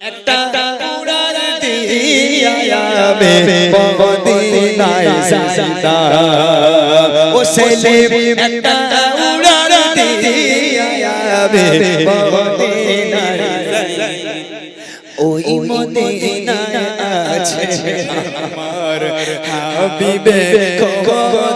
একটা উড়াল দিয়া মে মদিনায় যাইতা ও সেলিম একটা উড়াল দিয়া মে মদিনায় ওই মদিনায় আছে আমার হাবিবে খোদা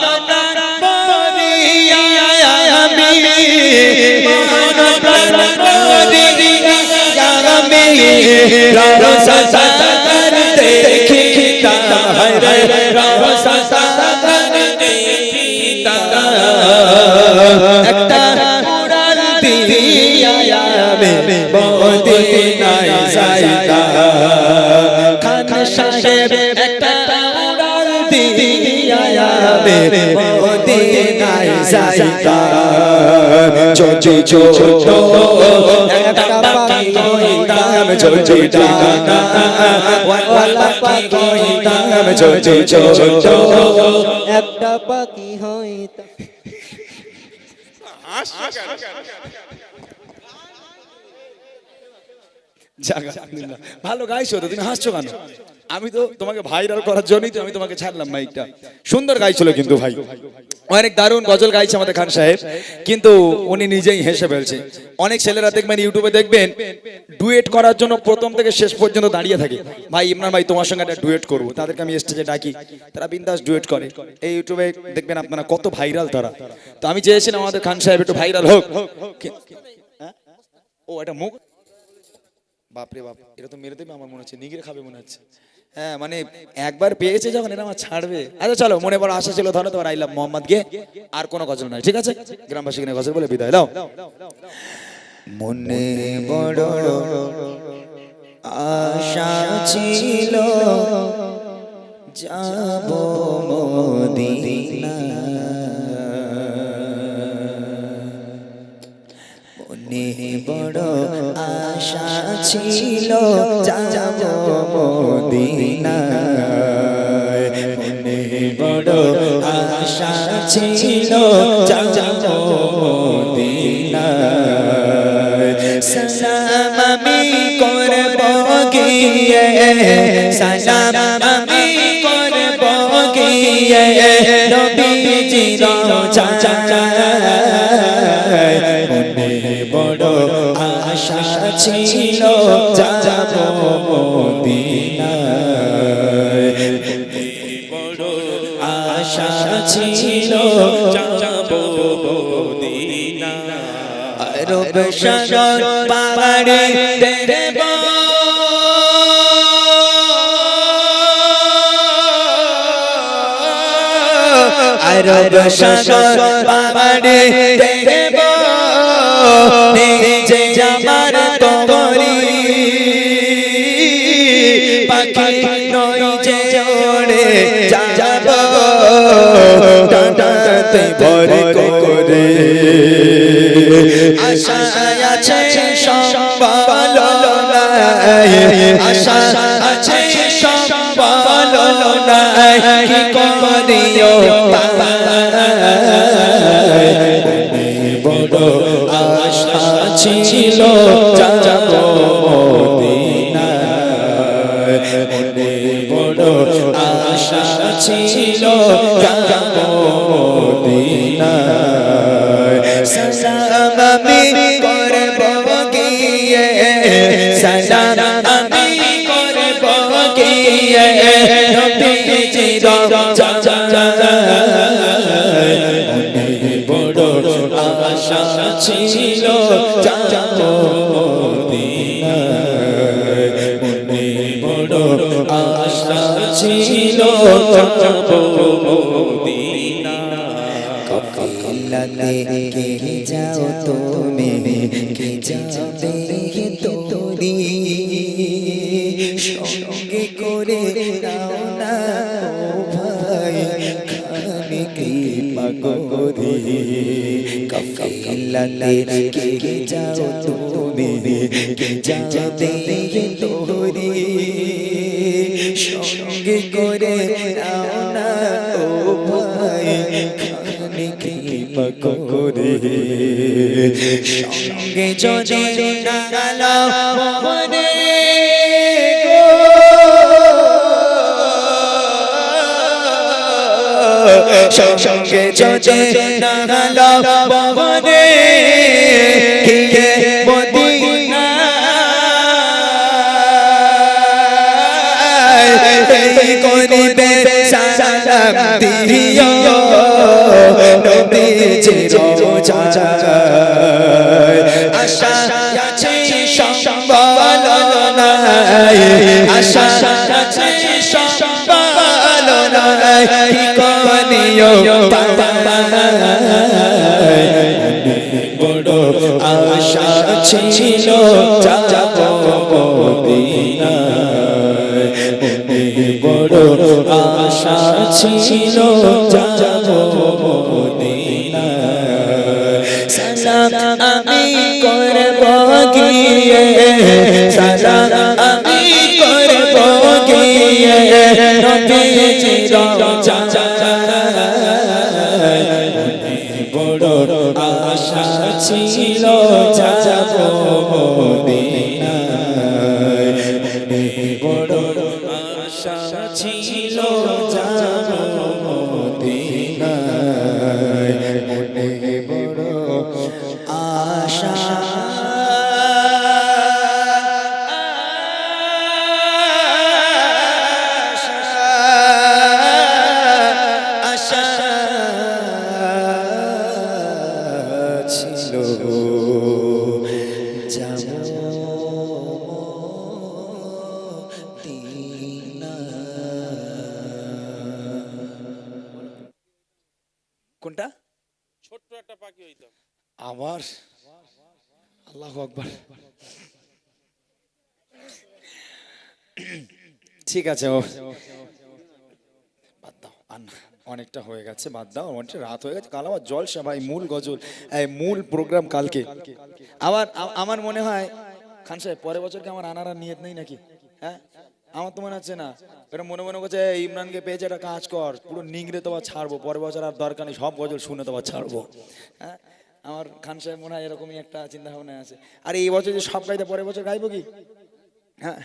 একটা উড়াল দিয়া মদিনায় চোচো চোচো একটা পাখি হইতা যাক, আলহামদুলিল্লাহ। ভালো গাইছো তো, তুমি হাসছো কেন? আমি তো তোমাকে ভাইরাল করার জন্যই তো আমি তোমাকে ছাড়লাম মাইকটা সুন্দর গাইছিল কিন্তু ভাই। অনেক দারুণ গজল গাইছে আমাদের খান সাহেব। কিন্তু উনি নিজেই হেসে ফেলছে। অনেক ছেলেরা দেখবেন ইউটিউবে দেখবেন ডুয়েট করার জন্য প্রথম থেকে শেষ পর্যন্ত দাঁড়িয়ে থাকে। ভাই, ইমরান ভাই, তোমার সঙ্গে একটা ডুয়েট করব। তাদেরকে আমি স্টেজে ডাকি। তারা বিন্দাস ডুয়েট করে। এই ইউটিউবে দেখবেন আপনারা কত ভাইরাল তারা। তো আমি চেয়েছিলাম আমাদের খান সাহেব একটু ভাইরাল হোক। হ্যাঁ? ও, এটা মুখ বাপরে বাপ, এটা তো মেরে দেবে আমার মনে হচ্ছে, নিগড়ে খাবে মনে হচ্ছে। হ্যাঁ মানে একবার পেয়েছে যখন এটা আমার ছাড়বে। আচ্ছা চলো, মনে বড় আশা ছিল, ধরো তোমার আইলাম মোহাম্মদ গে আর কোনো গজল নাই, ঠিক আছে? গ্রামবাসী কিনে গজল বলে বিদায়, দাও। মনে বড় আশা ছিল, যাব মদিনা মনে বড় আশা ছিল যাব মদিনায়। মনে বড় আশা ছিল যাব মদিনায়। সালাম আমি করব গিয়ে বড় আশা ছিল যাব মদিনায়। বড় আশা ছিল যাব মদিনায়। রব সাগর পাহাড়ে দেব। আরব সাগর পাহাড়ে দেব। ভরে করে আশা আছে সম্বল নাই আশা আছে সম্বল নাই কি করিও বড় আশা ছিল মনে বড় আশা ছিল কপিলাতে কে যাও তুমি কে যাবে তোরি করে নাও না ভাই? খানে কি পাগরে? কাফিলাতে কে যাও তুমি? কে যাবে তোরি সঙ্গে করে নাও না ও ভাই। খানে কি পাগরে? সঙ্গে না মনে সঙ্গে যদি না মনে কে মদিনা এই করিবে সালাম দিও। নবীজি রোজা আশা আছে সম্বল নাই। আশা আছে সম্বল নাই। বড় আশা ছিল যাব মদিনায় বড় আশা ছিল যাব করব গিয়ে কোনটা? ছোট্ট একটা পাখি হইতাম আবার? আল্লাহ আকবার। ঠিক আছে ও। বাদ দাও। আর অনেকটা হয়ে গেছে বাদ দাও। অনেকটা রাত হয়ে গেছে কাল আবার জলসা ভাই মূল গজল এই মূল প্রোগ্রাম কালকে। আবার আমার মনে হয় খান সাহেব পরের বছরকে আমার আনার আর নিয়ত নেই নাকি? হ্যাঁ? আমার তো মনে হচ্ছে না। এটা মনে মনে করছে ইমরানকে পেয়েছে একটা কাজ কর পুরো নিংড়ে তো আবার ছাড়বো পরের বছর আর দরকার নেই সব গজল শুনে তো আবার ছাড়বো। হ্যাঁ? আমার খান সাহেব মনে হয় এরকমই একটা চিন্তা ভাবনা আছে। আর এই বছর যে সব গাইতে পরের বছর গাইবো কি? হ্যাঁ?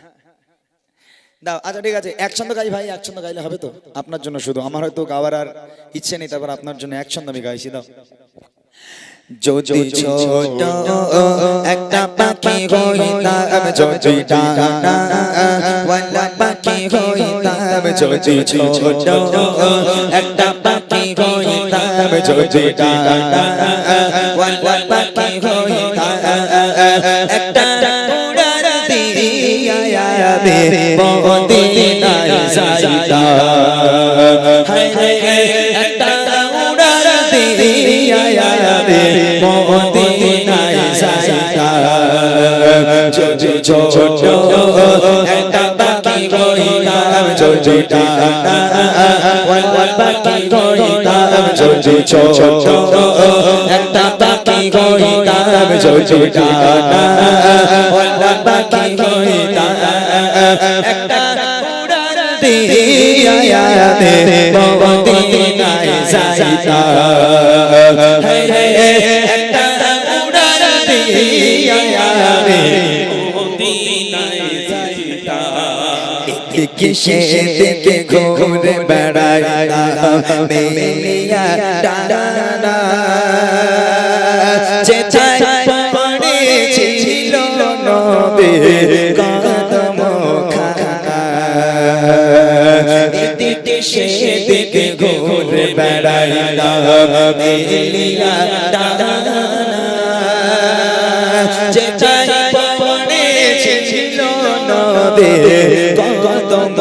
দাও আচ্ছা ঠিক আছে এক ছন্দ গাই ভাই এক ছন্দ গাইলে হবে তো? আপনার জন্য শুধু আমার হয়তো গাওয়ার আর ইচ্ছে নেই তারপর আপনার জন্য এক ছন্দ আমি গাইছি দাও। যদি ছোট একটা পাখি হইতাম যদি ডানা যদি ছোট একটা পাখি হইতাম যদি ডানা ওয়ালা পাখি হইতাম একটা উড়ার দিয়া আমি মদিনায় যাইতাম হায় হায় একটা উড়ার দিয়া আমি মদিনায় যাইতাম যদি ছোট একটা পাখি হইতাম যদি ডানা পাখি হইতাম একটা দিয়া আমি মদিনায় যাইতাম দিকে সে দিকে ঘুরে বেড়ায় মেলিয়া ডানা। যে পড়েছিল নবে কদম খানা দিকে সে দিকে ঘুরে বেড়ায় মেলিয়া ডানা। যে কদম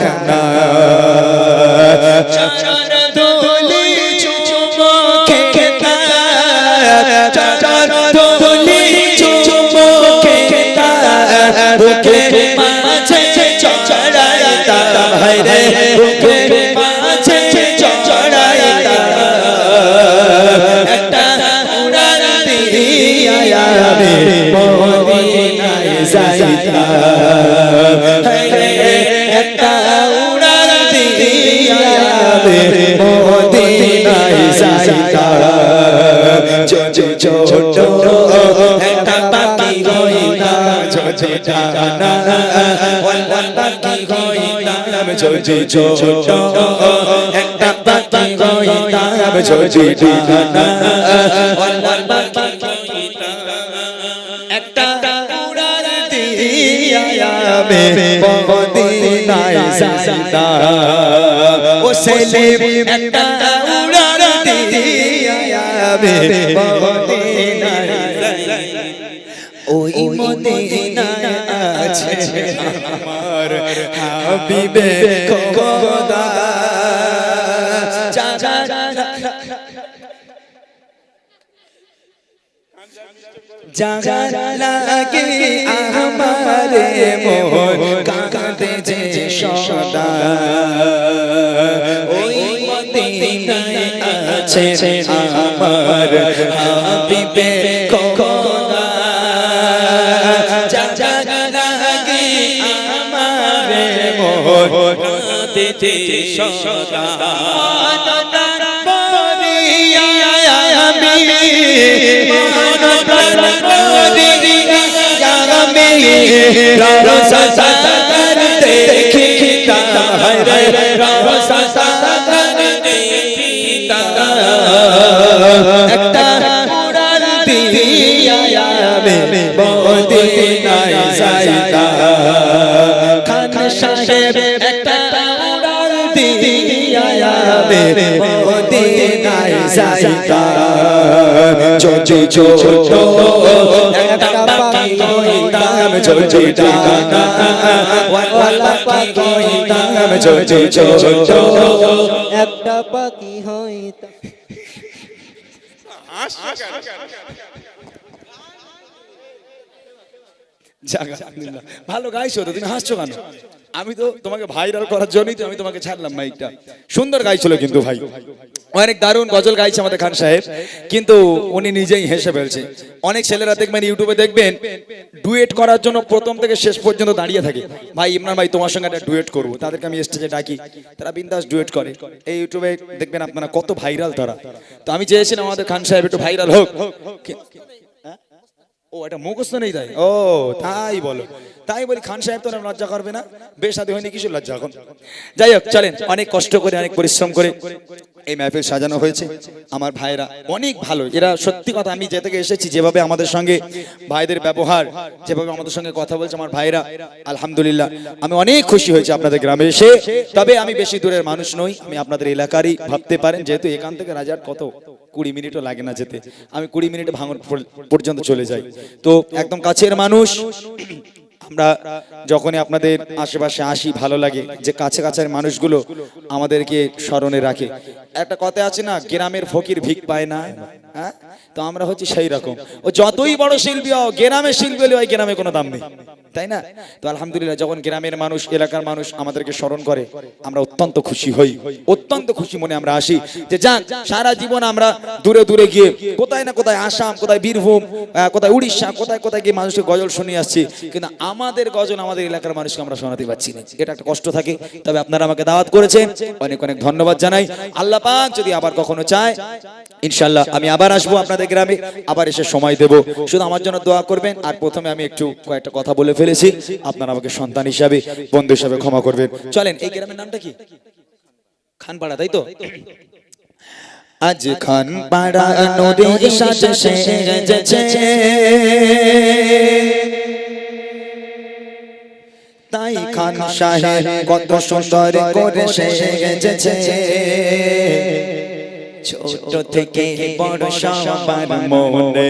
খানা। ওয়াল পাখি হইতাম ছোট একটা পাখি হইতাম ছোট একটা উড়ান দিয়া মদিনায় যাইতাম ও সেলিম, একটা উড়ান দিয়া মদিনায় আছে আমার হাবিবে খোদা লাগে আমারে মোর কাঁদে যে সদা। ওই মদিনায় আছে আমার হাবিবে যে সদা। একটা উড়ান দিয়া মদিনায় যাইতা একটা একটা ভালো গাইছো তো, তুমি হাসছো কেন? আমি তো তোমাকে ভাইরাল করার জন্যই তো আমি তোমাকে ছাড়লাম মাইকটা সুন্দর গাইছিল কিন্তু ভাই। অনেক দারুণ গজল গাইছে আমাদের খান সাহেব, কিন্তু উনি নিজেই হেসে ফেলছে। অনেক ছেলেরা দেখবেন ইউটিউবে দেখবেন ডুয়েট করার জন্য প্রথম থেকে শেষ পর্যন্ত দাঁড়িয়ে থাকে। ভাই, ইমরান ভাই, তোমার সঙ্গে একটা ডুয়েট করব। তাদেরকে আমি স্টেজে ডাকি। তারা বিন্দাস ডুয়েট করে। এই ইউটিউবে দেখবেন আপনারা কত ভাইরাল তারা। তো আমি চেয়েছিলাম আমাদের খান সাহেব একটু ভাইরাল হোক। ও, এটা মুখস্থ নেই তাই? ও, তাই বলো। তাই বলি, খান সাহেব তো লজ্জা করবে না। বেশ আদি হয়নি কিছু লজ্জা এখন? যাই হোক, চলেন। অনেক কষ্ট করে, অনেক পরিশ্রম করে এই মাহফিল সাজানো হয়েছে। আমার ভাইরা অনেক ভালো। এরা সত্যি কথা, আমি যে থেকে এসেছি, যেভাবে আমাদের সঙ্গে ভাইদের ব্যবহার, যেভাবে আমাদের সঙ্গে কথা বলছে আমার ভাইরা আলহামদুলিল্লাহ। আমি অনেক খুশি হয়েছি আপনাদের গ্রামে এসে। তবে আমি বেশি দূরের মানুষ নই, আমি আপনাদের এলাকারই ভাবতে পারেন, যেহেতু এখান থেকে রাজার কত কুড়ি মিনিটও লাগে না যেতে। আমি কুড়ি মিনিটে ভাঙন পর্যন্ত চলে যাই। তো একদম কাছের মানুষ, আমরা যখনই আপনাদের আশেপাশে আসি, ভালো লাগে যে কাছে কাছের মানুষগুলো আমাদেরকে স্মরণে রাখে। একটা কথা আছে না, গ্রামের ফকির ভিক পায় না। হ্যাঁ? তো আমরা হচ্ছে সেই রকম। ও যতই বড় শিল্পী হও গ্রামের শিল্পী হলে ওই গ্রামে কোনো দাম নেই। তাই না? তো আলহামদুলিল্লাহ, যখন গ্রামের মানুষ, এলাকার মানুষ আমাদেরকে স্মরণ করে, আমরা অত্যন্ত খুশি হই। অত্যন্ত খুশি মনে আমরা আসি যে যাক, সারা জীবন আমরা দূরে দূরে গিয়ে কোথায় না কোথায় আসাম, কোথায় বীরভূম কোথায় উড়িষ্যা, কোথায় কোথায় গিয়ে মানুষকে গজল শুনিয়ে আসছি। কিন্তু আমাদের গজল আমাদের এলাকার মানুষকে আমরা শোনাতে পারছি না। এটা একটা কষ্ট থাকে। তবে আপনারা আমাকে দাওয়াত করেছেন। অনেক অনেক ধন্যবাদ জানাই। আল্লাহ পাক যদি আবার কখনো চায় ইনশাল্লাহ আমি আবার আসব আপনাদের গ্রামে, আবার এসে সময় দেব। শুধু আমার জন্য দোয়া করবেন, আর প্রথমে আমি একটু কয়েকটা কথা বলে ফেলেছি। আপনারা আমাকে সন্তান হিসাবে, বন্ধু হিসাবে ক্ষমা করবেন। চলেন, এই গ্রামের নামটা কি? খানপাড়া, তাই তো? আজ খান পাড়া নদীর সাথে তাই খান সাহেব কত সুন্দর করে সেজেছে। ছোট থেকে বড় সবার মনে